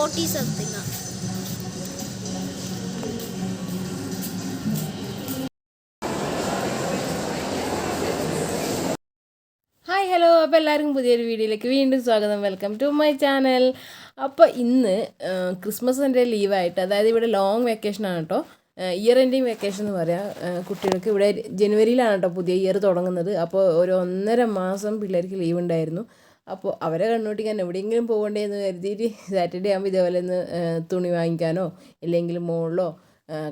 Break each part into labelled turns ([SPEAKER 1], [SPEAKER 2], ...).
[SPEAKER 1] Forty something
[SPEAKER 2] hi hello. അപ്പോൾ എല്ലാവർക്കും പുതിയൊരു വീഡിയോയിലേക്ക് വീണ്ടും സ്വാഗതം. Welcome to my channel. അപ്പോൾ ഇന്ന് ക്രിസ്മസിന്റെ ലീവായിട്ട് അതായത് ഇവിടെ ലോങ് വെക്കേഷനാണ് കേട്ടോ ഇയർ എൻഡിങ് വെക്കേഷൻ എന്ന് പറയാം. കുട്ടികൾക്ക് ഇവിടെ ജനുവരിയിലാണ് കേട്ടോ പുതിയ ഇയർ തുടങ്ങുന്നത്. അപ്പോൾ ഒരു ഒന്നര മാസം പിള്ളേർക്ക് ലീവ് ഉണ്ടായിരുന്നു. അപ്പോൾ അവരെ കണ്ണൂട്ടിക്കാൻ എവിടെയെങ്കിലും പോകണ്ടേന്ന് കരുതിയിട്ട് സാറ്റർഡേ ആകുമ്പോൾ ഇതേപോലെ ഒന്ന് തുണി വാങ്ങിക്കാനോ ഇല്ലെങ്കിൽ മോളിലോ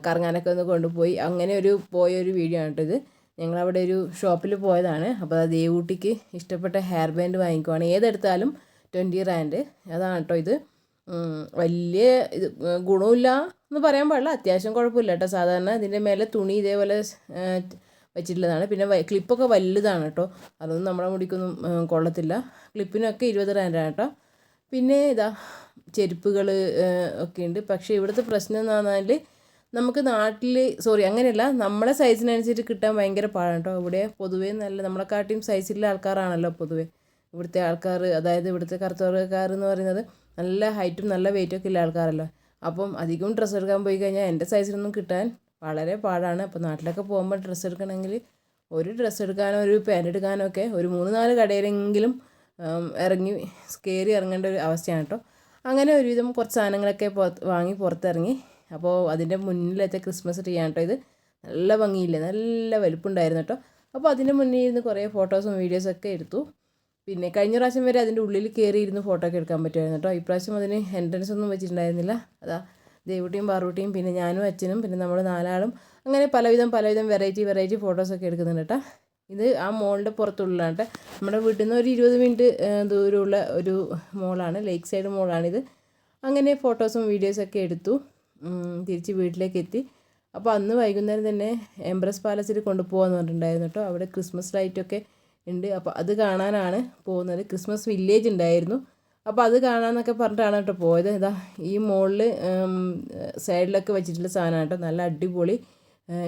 [SPEAKER 2] കറങ്ങാനൊക്കെ ഒന്ന് കൊണ്ടുപോയി അങ്ങനെ ഒരു പോയ ഒരു വീഡിയോ ആണ് ഇത് ഞങ്ങളവിടെ ഒരു ഷോപ്പിൽ പോയതാണ്. അപ്പോൾ അത് ദേവൂട്ടിക്ക് ഇഷ്ടപ്പെട്ട ഹെയർ ബാൻഡ് വാങ്ങിക്കുവാണ്. ഏതെടുത്താലും ട്വന്റി റാൻഡ് അതാണ് കേട്ടോ ഇത് വലിയ ഇത് ഗുണമില്ല എന്ന് പറയാൻ പാടില്ല. അത്യാവശ്യം കുഴപ്പമില്ല കേട്ടോ സാധാരണ ഇതിന്റെ മേലെ തുണി ഇതേപോലെ വെച്ചിട്ടുള്ളതാണ്. പിന്നെ ക്ലിപ്പൊക്കെ വലുതാണ് കേട്ടോ. അതൊന്നും നമ്മുടെ മുടിക്കൊന്നും കൊള്ളത്തില്ല. ക്ലിപ്പിനൊക്കെ ഇരുപത് റാൻഡാണ് കേട്ടോ. പിന്നെ ഇതാ ചെരുപ്പുകൾ ഒക്കെ ഉണ്ട്. പക്ഷേ ഇവിടുത്തെ പ്രശ്നം എന്ന് പറഞ്ഞാൽ നമുക്ക് നാട്ടിൽ സോറി അങ്ങനെയല്ല. നമ്മളെ സൈസിനനുസരിച്ച് കിട്ടാൻ ഭയങ്കര പാടാണ് കേട്ടോ. ഇവിടെ പൊതുവേ നല്ല നമ്മളെക്കാട്ടിയും സൈസിലുള്ള ആൾക്കാരാണല്ലോ പൊതുവേ. ഇവിടുത്തെ ആൾക്കാർ അതായത് ഇവിടുത്തെ കറുത്തവർക്കാർ എന്ന് പറയുന്നത് നല്ല ഹൈറ്റും നല്ല വെയിറ്റും ഒക്കെ ഉള്ള ആൾക്കാരല്ലോ. അപ്പം അധികം ഡ്രസ്സ് എടുക്കാൻ പോയി കഴിഞ്ഞാൽ എന്റെ സൈസിനൊന്നും കിട്ടാൻ വളരെ പാടാണ്. അപ്പോൾ നാട്ടിലൊക്കെ പോകുമ്പോൾ ഡ്രസ്സ് എടുക്കണമെങ്കിൽ ഒരു ഡ്രസ്സ് എടുക്കാനോ ഒരു പാന്റ് എടുക്കാനോ ഒക്കെ ഒരു മൂന്ന് നാല് കടയിലെങ്കിലും ഇറങ്ങി കയറി ഇറങ്ങേണ്ട ഒരു അവസ്ഥയാണ് കേട്ടോ അങ്ങനെ ഒരുവിധം കുറച്ച് സാധനങ്ങളൊക്കെ വാങ്ങി പുറത്തിറങ്ങി. അപ്പോൾ അതിന്റെ മുന്നിലത്തെ ക്രിസ്മസ് ട്രീ ആണ് കേട്ടോ ഇത്. നല്ല ഭംഗിയില്ലേ? നല്ല വലുപ്പമുണ്ടായിരുന്നു കേട്ടോ അപ്പോൾ അതിന്റെ മുന്നിൽ ഇരുന്ന് കുറേ ഫോട്ടോസും വീഡിയോസും ഒക്കെ എടുത്തു. പിന്നെ കഴിഞ്ഞ പ്രാവശ്യം വരെ അതിന്റെ ഉള്ളിൽ കയറി ഇരുന്ന് ഫോട്ടോ ഒക്കെ എടുക്കാൻ പറ്റുമായിരുന്നു കേട്ടോ ഇപ്രാവശ്യം അതിന് എൻട്രൻസ് ഒന്നും വെച്ചിട്ടുണ്ടായിരുന്നില്ല. അതാ ദേവുട്ടിയും പാറുട്ടിയും പിന്നെ ഞാനും അച്ഛനും പിന്നെ നമ്മൾ നാലാളും അങ്ങനെ പലവിധം പലവിധം വെറൈറ്റി വെറൈറ്റി ഫോട്ടോസൊക്കെ എടുക്കുന്നുണ്ട് കേട്ടോ. ഇത് ആ മോളിന്റെ പുറത്തുള്ളതാണ് കേട്ടോ. നമ്മുടെ വീട്ടിൽ നിന്ന് ഒരു ഇരുപത് മിനിറ്റ് ദൂരമുള്ള ഒരു മോളാണ് ലേക്ക് സൈഡ് മോളാണിത്. അങ്ങനെ ഫോട്ടോസും വീഡിയോസൊക്കെ എടുത്തു തിരിച്ച് വീട്ടിലേക്ക് എത്തി. അപ്പോൾ അന്ന് വൈകുന്നേരം തന്നെ എംബ്രസ് പാലസിൽ കൊണ്ടുപോകാമെന്ന് പറഞ്ഞിട്ടുണ്ടായിരുന്നു കേട്ടോ. അവിടെ ക്രിസ്മസ് ലൈറ്റൊക്കെ ഉണ്ട്. അപ്പോൾ അത് കാണാനാണ് പോകുന്നത്. ക്രിസ്മസ് വില്ലേജ് ഉണ്ടായിരുന്നു. അപ്പോൾ അത് കാണാമെന്നൊക്കെ പറഞ്ഞിട്ടാണ് കേട്ടോ പോയത്. ഇതാ ഈ മുകളിൽ സൈഡിലൊക്കെ വെച്ചിട്ടുള്ള സാധനമാണ് കേട്ടോ. നല്ല അടിപൊളി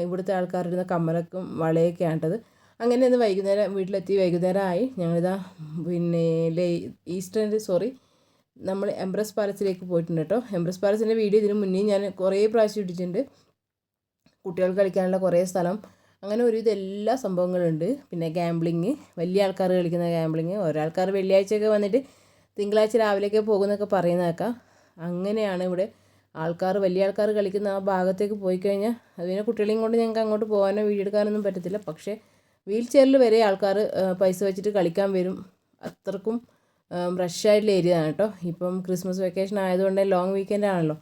[SPEAKER 2] ഇവിടുത്തെ ആൾക്കാരിടുന്ന കമ്മലൊക്കെ വളയൊക്കെ ആണ്ടത് അങ്ങനെ ഇന്ന് വൈകുന്നേരം വീട്ടിലെത്തി വൈകുന്നേരം ആയി ഞങ്ങളിതാ പിന്നെ ലേ ഈസ്റ്ററിന്റെ സോറി നമ്മൾ എംബ്രസ് പാലസിലേക്ക് പോയിട്ടുണ്ട് കേട്ടോ. എംബ്രസ് പാലസിന്റെ വീഡിയോ ഇതിന് മുന്നേ ഞാൻ കുറേ പ്രാവശ്യം ഇട്ടിട്ടുണ്ട്. കുട്ടികൾക്ക് കളിക്കാനുള്ള കുറേ സ്ഥലം. അങ്ങനെ ഒരു ഇതെല്ലാ സംഭവങ്ങളുണ്ട്. പിന്നെ ഗാംബ്ലിങ് വലിയ ആൾക്കാർ കളിക്കുന്ന ഗാംബ്ലിങ് ഒരാൾക്കാർ വെള്ളിയാഴ്ചയൊക്കെ വന്നിട്ട് തിങ്കളാഴ്ച രാവിലെയൊക്കെ പോകുന്നൊക്കെ പറയുന്നതൊക്കെ. അങ്ങനെയാണ് ഇവിടെ ആൾക്കാർ വലിയ ആൾക്കാർ കളിക്കുന്ന ആ ഭാഗത്തേക്ക് പോയി കഴിഞ്ഞാൽ അതിനെ കുട്ടികളെയും കൊണ്ട് ഞങ്ങൾക്ക് അങ്ങോട്ട് പോകാനോ വീഡിയോ എടുക്കാനൊന്നും പറ്റത്തില്ല. പക്ഷേ വീൽ ചെയറിൽ വരെ ആൾക്കാർ പൈസ വെച്ചിട്ട് കളിക്കാൻ വരും. അത്രക്കും റഷായിട്ടുള്ള ഏരിയ ആണ് കേട്ടോ. ഇപ്പം ക്രിസ്മസ് വെക്കേഷൻ ആയതുകൊണ്ട് ലോങ് വീക്കെൻഡ് ആണല്ലോ.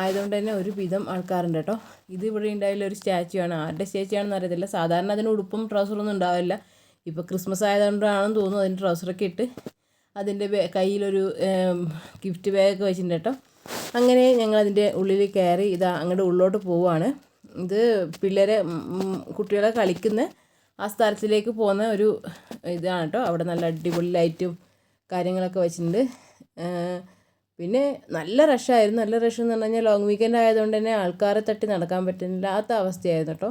[SPEAKER 2] ആയതുകൊണ്ട് തന്നെ ഒരു വിധം ആൾക്കാരുണ്ട് കേട്ടോ. ഇത് ഇവിടെ ഉണ്ടായാലും ഒരു സ്റ്റാച്ചു ആണ്. ആരുടെ സ്റ്റാച്ചു ആണെന്ന് അറിയത്തില്ല. സാധാരണ അതിന് ഉടുപ്പും ട്രൗസറൊന്നും ഉണ്ടാവില്ല. ഇപ്പോൾ ക്രിസ്മസ് ആയതുകൊണ്ടാണെന്ന് തോന്നുന്നു അതിന് ട്രൗസറൊക്കെ ഇട്ട് അതിന്റെ കയ്യിലൊരു ഗിഫ്റ്റ് ബാഗൊക്കെ വെച്ചിട്ടുണ്ട് കേട്ടോ. അങ്ങനെ ഞങ്ങൾ അതിന്റെ ഉള്ളിൽ കയറി ഇതാ അങ്ങോട്ട് ഉള്ളോട്ട് പോവുകയാണ് ഇത് പിള്ളേരെ കുട്ടികളെ കളിക്കുന്ന ആ സ്ഥലത്തിലേക്ക് പോകുന്ന ഒരു ഇതാണ് കേട്ടോ. അവിടെ നല്ല അടിപൊളി ലൈറ്റും കാര്യങ്ങളൊക്കെ വെച്ചിട്ടുണ്ട്. പിന്നെ നല്ല റഷായിരുന്നു നല്ല റഷ് എന്ന് പറഞ്ഞു കഴിഞ്ഞാൽ ലോങ് വീക്കെൻഡ് ആയതുകൊണ്ട് തന്നെ ആൾക്കാരെ തട്ടി നടക്കാൻ പറ്റുന്നില്ലാത്ത അവസ്ഥയായിരുന്നു കേട്ടോ.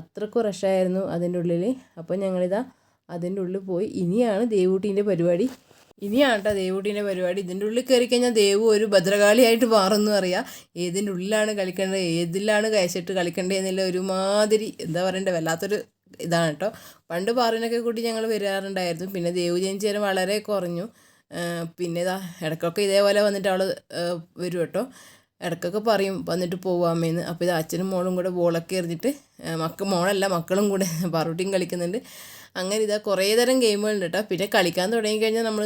[SPEAKER 2] അത്രക്കും റഷായിരുന്നു അതിന്റെ ഉള്ളിൽ. അപ്പോൾ ഞങ്ങളിതാ അതിന്റെ ഉള്ളിൽ പോയി. ഇനിയാണ് ദേവൂട്ടീന്റെ പരിപാടി. ഇനിയാണ് കേട്ടോ പരിപാടി. ഇതിന്റെ ഉള്ളിൽ കയറി കഴിഞ്ഞാൽ ദേവു ഒരു ഭദ്രകാളിയായിട്ട് മാറുന്നു അറിയാം. ഏതിന്റെ ഉള്ളിലാണ് കളിക്കേണ്ടത്? ഏതിലാണ് കയച്ചിട്ട് കളിക്കേണ്ടത് എന്നുള്ള ഒരുമാതിരി എന്താ പറയണ്ടേ വല്ലാത്തൊരു ഇതാണ് കേട്ടോ. പണ്ട് പാറിനൊക്കെ കൂട്ടി ഞങ്ങൾ വരാറുണ്ടായിരുന്നു. പിന്നെ ദേവു ജനിച്ചേരം വളരെ കുറഞ്ഞു. പിന്നെ ഇതാ ഇടയ്ക്കൊക്കെ ഇതേപോലെ വന്നിട്ട് അവൾ വരും കേട്ടോ. ഇടയ്ക്കൊക്കെ പറയും വന്നിട്ട് പോവാമേന്ന് അപ്പോൾ ഇത് അച്ഛനും മോളും കൂടെ ബോളൊക്കെ എറിഞ്ഞിട്ട് മക്ക മോളല്ല മക്കളും കൂടെ പാറൂട്ടിയും കളിക്കുന്നുണ്ട്. അങ്ങനെ ഇതാ കുറേ തരം ഗെയിമുകളുണ്ട് കേട്ടോ പിന്നെ കളിക്കാൻ തുടങ്ങിക്കഴിഞ്ഞാൽ നമ്മൾ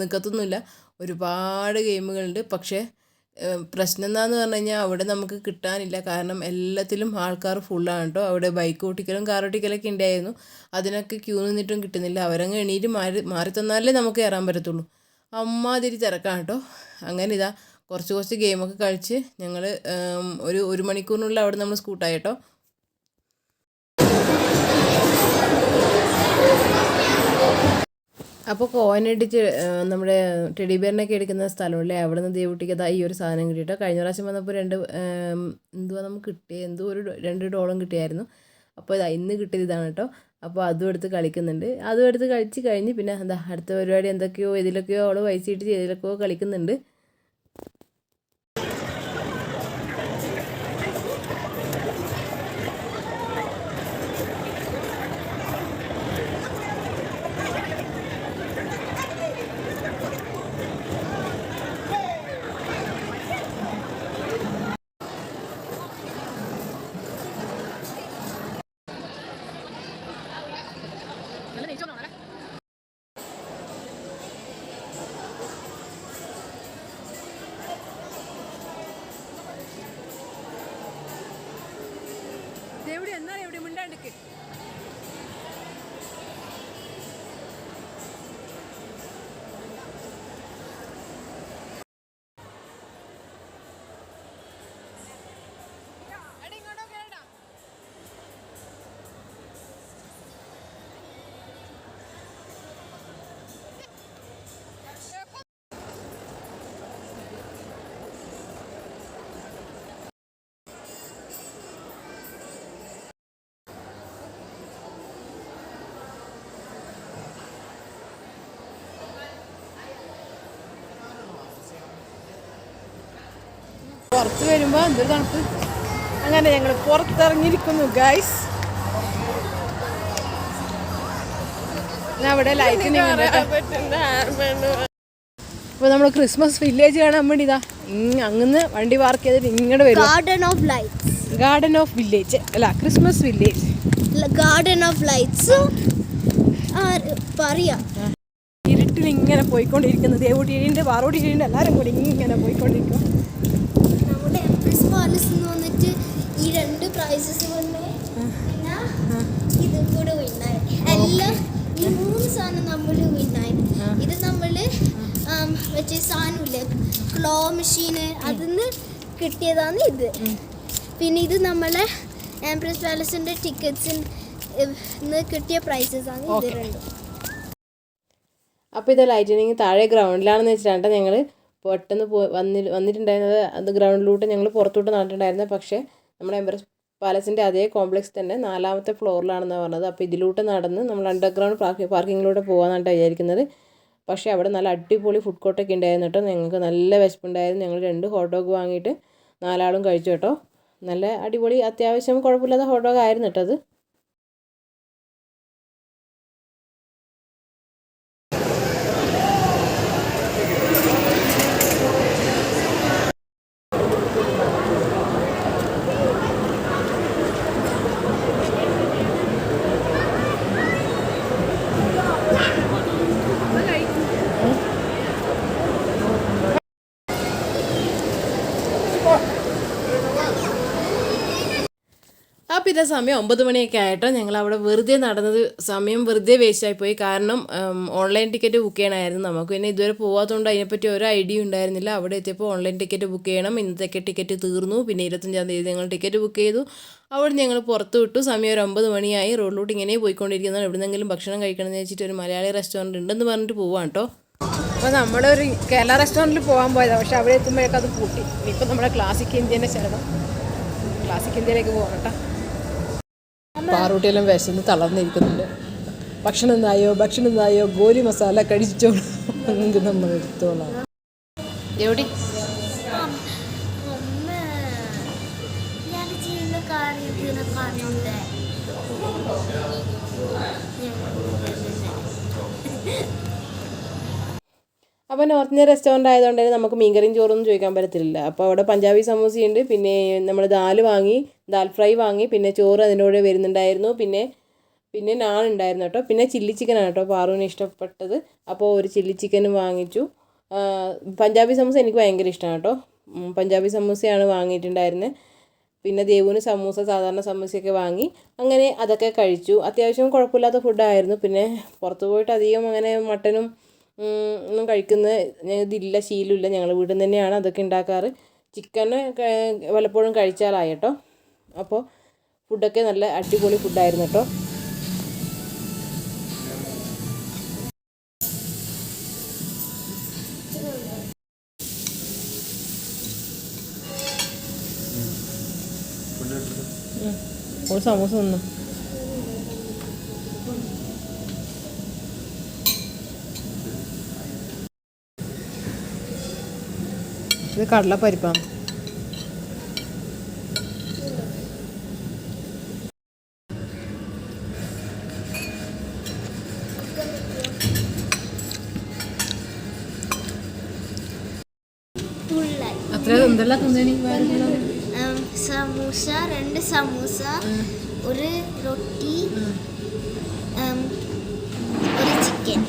[SPEAKER 2] നിൽക്കത്തൊന്നുമില്ല ഒരുപാട് ഗെയിമുകളുണ്ട്. പക്ഷേ പ്രശ്നം എന്താന്ന് പറഞ്ഞു കഴിഞ്ഞാൽ അവിടെ നമുക്ക് കിട്ടാനില്ല. കാരണം എല്ലാത്തിലും ആൾക്കാർ ഫുള്ളാണ് കേട്ടോ അവിടെ ബൈക്ക് ഓട്ടിക്കലും കാർ ഓട്ടിക്കലൊക്കെ ഉണ്ടായിരുന്നു. അതിനൊക്കെ ക്യൂ നിന്നിട്ടും കിട്ടുന്നില്ല. അവരങ്ങ് എണീറ്റ് മാറി മാറി തന്നാലേ നമുക്ക് കയറാൻ പറ്റത്തുള്ളൂ. അമ്മാതിരി തിരക്കാണ് കേട്ടോ അങ്ങനെ ഇതാ കുറച്ച് കുറച്ച് ഗെയിമൊക്കെ കളിച്ച് ഞങ്ങൾ ഒരു ഒരു മണിക്കൂറിനുള്ളിൽ അവിടെ നമ്മൾ സ്കൂട്ടായി കേട്ടോ അപ്പോൾ കോയിനടിച്ച് നമ്മുടെ ടെഡി ബിയറിനൊക്കെ എടുക്കുന്ന സ്ഥലമല്ലേ? അവിടെ നിന്ന് ദേവുട്ടിക്ക് ഈ ഒരു സാധനം കിട്ടിയിട്ടോ കഴിഞ്ഞ പ്രാവശ്യം വന്നപ്പോൾ രണ്ട് എന്തുവാ നമുക്ക് കിട്ടിയ? എന്തോ ഒരു രണ്ട് ഡോളം കിട്ടിയായിരുന്നു. അപ്പോൾ ഇതാ ഇന്ന് കിട്ടിയത് ഇതാണ് കേട്ടോ. അപ്പോൾ അതും എടുത്ത് കളിക്കുന്നുണ്ട്. അതും എടുത്ത് കളിച്ച് കഴിഞ്ഞ് പിന്നെ എന്താ അടുത്ത പരിപാടി എന്തൊക്കെയോ ഇതിലൊക്കെയോ അവൾ പൈസ ഇട്ട് ഇതിലൊക്കെയോ കളിക്കുന്നുണ്ട്. എവിടെ പുറത്ത് വരുമ്പോൾ എന്തൊരു തണുപ്പ്. അങ്ങനെ ഞങ്ങൾ പുറത്തിറങ്ങിയിരിക്കുന്നു ഗൈസ് അവിടെ ലൈറ്റിനിങ് അപ്പോൾ നമ്മൾ ക്രിസ്മസ് വില്ലേജ് കാണാൻ വേണ്ടി ഇതാ ഇങ് അങ്ങന്ന് വണ്ടി പാർക്ക് ചെയ്തിട്ട് ഇങ്ങോട്ട് വരും.
[SPEAKER 1] Garden of lights
[SPEAKER 2] garden of village അല്ല Christmas village
[SPEAKER 1] garden of lights പറയാ.
[SPEAKER 2] ഇരുട്ടിൽ ഇങ്ങനെ പോയിക്കൊണ്ടിരിക്കുന്നത് ദേവുടിയുണ്ട് പാറോടിയുണ്ട് എല്ലാവരും കൂടി ഇങ്ങനെ പോയിക്കൊണ്ടിരിക്കും
[SPEAKER 1] പാലസ് എന്ന് വന്നിട്ട് ഈ രണ്ട് പ്രൈസസ് വന്ന് പിന്നെ ഇതും കൂടെ വിണ്ണായി എല്ലാം ഈ മൂന്ന് സാധനം നമ്മൾ വിണ്ണായി ഇത് നമ്മൾ വെച്ച സാധനമില്ലേ? ക്ലോ മെഷീന് അതിന്ന് കിട്ടിയതാണ് ഇത്. പിന്നെ ഇത് നമ്മളെ എംപ്രസ് പാലസിന്റെ ടിക്കറ്റ്സിൽ നിന്ന് കിട്ടിയ പ്രൈസസ് ആണ് ഇത്. രണ്ടും.
[SPEAKER 2] അപ്പോൾ ഇത് ലൈറ്റിനിങ് താഴെ ഗ്രൗണ്ടിലാണെന്ന് വെച്ചിട്ടാണ് ഞങ്ങൾ പെട്ടെന്ന് പോ വന്നി വന്നിട്ടുണ്ടായിരുന്നത് അത് ഗ്രൗണ്ടിലോട്ട് ഞങ്ങൾ പുറത്തോട്ട് നടന്നിട്ടുണ്ടായിരുന്നത് പക്ഷേ നമ്മുടെ എംബറസ് പാലസിന്റെ അതേ കോംപ്ലക്സ് തന്നെ നാലാമത്തെ ഫ്ലോറിലാണെന്നാണ് പറഞ്ഞത്. അപ്പോൾ ഇതിലോട്ട് നടന്ന് നമ്മൾ അണ്ടർഗ്രൗണ്ട് പാർക്ക് പാർക്കിങ്ങിലൂടെ പോകാമെന്നാണ് വിചാരിക്കുന്നത്. പക്ഷേ അവിടെ നല്ല അടിപൊളി ഫുഡ് കോർട്ടൊക്കെ ഉണ്ടായിരുന്നു കേട്ടോ. ഞങ്ങൾക്ക് നല്ല വിശപ്പുണ്ടായിരുന്നു. ഞങ്ങൾ രണ്ട് ഹോട്ട് ഡോഗ് വാങ്ങിയിട്ട് നാലാളും കഴിച്ചു കേട്ടോ. നല്ല അടിപൊളി അത്യാവശ്യം കുഴപ്പമില്ലാത്ത ഹോട്ട് ഡോഗ് ആയിരുന്നു കേട്ടോ അത്. ഇതേ സമയം ഒമ്പത് മണിയൊക്കെ ആയിട്ടോ. ഞങ്ങൾ അവിടെ വെറുതെ നടന്നത് സമയം വെറുതെ വേസ്റ്റായി പോയി. കാരണം ഓൺലൈൻ ടിക്കറ്റ് ബുക്ക് ചെയ്യണമായിരുന്നു. നമുക്ക് പിന്നെ ഇതുവരെ പോകാത്തതുകൊണ്ട് അതിനെപ്പറ്റി ഒരു ഐഡിയ ഉണ്ടായിരുന്നില്ല. അവിടെ എത്തിയപ്പോൾ ഓൺലൈൻ ടിക്കറ്റ് ബുക്ക് ചെയ്യണം. ഇന്നത്തേക്ക് ടിക്കറ്റ് തീർന്നു. പിന്നെ ഇരുപത്തഞ്ചാം തീയതി ഞങ്ങൾ ടിക്കറ്റ് ബുക്ക് ചെയ്തു. അവിടെ ഞങ്ങൾ പുറത്ത് വിട്ടു. സമയം ഒരു ഒമ്പത് മണിയായി. റോഡിലോട്ട് ഇങ്ങനെ പോയിക്കൊണ്ടിരിക്കുന്നതാണ്. എവിടെന്നെങ്കിലും ഭക്ഷണം കഴിക്കണമെന്ന് വെച്ചിട്ട് ഒരു മലയാളി റെസ്റ്റോറന്റ് ഉണ്ടെന്ന് പറഞ്ഞിട്ട് പോവാം കേട്ടോ. അപ്പോൾ നമ്മളൊരു കേരള റെസ്റ്റോറന്റിൽ പോകാൻ പോയതാണ് പക്ഷേ അവിടെ എത്തുമ്പോഴേക്കും അത് പൂട്ടി. ഇനിയിപ്പോൾ നമ്മുടെ ക്ലാസിക് ഇന്ത്യന്റെ ശരണം. ക്ലാസിക് ഇന്ത്യയിലേക്ക് പോകാം കേട്ടോ. പാറൂട്ടിയെല്ലാം വിശന്ന് തളർന്നിരിക്കുന്നുണ്ട്. ഭക്ഷണം എന്തായോ ഭക്ഷണം എന്തായോ ഗോലി മസാല കഴിച്ചോളൂ നമുക്ക് നമ്മൾ എടുത്തോളാം എവിടെ? അപ്പോൾ നോർത്ത് ഇന്ത്യൻ റെസ്റ്റോറന്റ് ആയതുകൊണ്ട് തന്നെ നമുക്ക് മീൻകറിയും ചോറൊന്നും ചോദിക്കാൻ പറ്റത്തില്ല. അപ്പോൾ അവിടെ പഞ്ചാബി സമൂസയുണ്ട്. പിന്നെ നമ്മൾ ദാൽ വാങ്ങി ദാൽ ഫ്രൈ വാങ്ങി പിന്നെ ചോറ് അതിന്റെ കൂടെ വരുന്നുണ്ടായിരുന്നു. പിന്നെ പിന്നെ നാൾ ഉണ്ടായിരുന്നു കേട്ടോ. പിന്നെ ചില്ലി ചിക്കനാണ് കേട്ടോ പാറുവിന് ഇഷ്ടപ്പെട്ടത്. അപ്പോൾ ഒരു ചില്ലി ചിക്കനും വാങ്ങിച്ചു. പഞ്ചാബി സമൂസ എനിക്ക് ഭയങ്കര ഇഷ്ടമാണ് കേട്ടോ. പഞ്ചാബി സമൂസയാണ് വാങ്ങിയിട്ടുണ്ടായിരുന്നത് പിന്നെ ദേവുവിന് സമൂസ സാധാരണ സമൂസയൊക്കെ വാങ്ങി. അങ്ങനെ അതൊക്കെ കഴിച്ചു. അത്യാവശ്യം കുഴപ്പമില്ലാത്ത ഫുഡായിരുന്നു പിന്നെ പുറത്ത് പോയിട്ട് അധികം അങ്ങനെ മട്ടനും ഒന്നും കഴിക്കുന്ന ഇതില്ല ശീലമില്ല. ഞങ്ങൾ വീട്ടിൽ നിന്ന് തന്നെയാണ് അതൊക്കെ ഉണ്ടാക്കാറ്. ചിക്കൻ വല്ലപ്പോഴും കഴിച്ചാലായി കേട്ടോ അപ്പോൾ ഫുഡൊക്കെ നല്ല അടിപൊളി ഫുഡായിരുന്നു കേട്ടോ ഒരു സമൂസ തിന്നു. ഇത് കടലപ്പരിപ്പാണ്
[SPEAKER 1] സമൂസ രണ്ട് സമൂസ ഒരു റൊട്ടി ഒരു ചിക്കൻ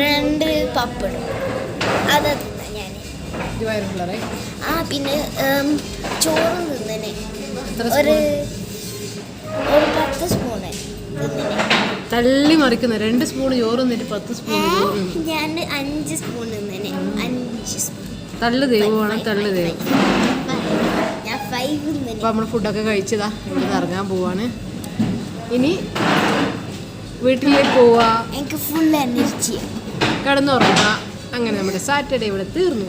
[SPEAKER 1] രണ്ട് പപ്പടം. അതാ തിന്ന ഞാൻ ആ പിന്നെ ചോറും തിന്നനെ. ഒരു ഒരു പത്ത് സ്പൂണ്
[SPEAKER 2] തള്ളി മറിക്കുന്ന രണ്ട് സ്പൂൺ ചോറ് എന്നിട്ട് പത്ത് സ്പൂൺ
[SPEAKER 1] ഞാൻ അഞ്ച് സ്പൂൺ തിന്നനെ. അഞ്ച് സ്പൂൺ.
[SPEAKER 2] തള്ളു ദൈവമാണ് തള്ളു ദൈവം. അപ്പോൾ നമ്മൾ ഫുഡൊക്കെ കഴിച്ചതാ ഇവിടെ ഇറങ്ങാൻ പോവാണ്. ഇനി വീട്ടിലേക്ക് പോവാ.
[SPEAKER 1] എനിക്ക് ഫുൾ എനർജി
[SPEAKER 2] കിടന്നുറങ്ങുക അങ്ങനെ നമ്മുടെ സാറ്റർഡേ ഇവിടെ തീർന്നു.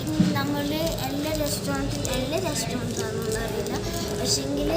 [SPEAKER 1] ഇപ്പോൾ നമ്മൾ എല്ലാ റെസ്റ്റോറന്റിൽ എല്ലാ റെസ്റ്റോറന്റാണെന്ന് പക്ഷെങ്കിൽ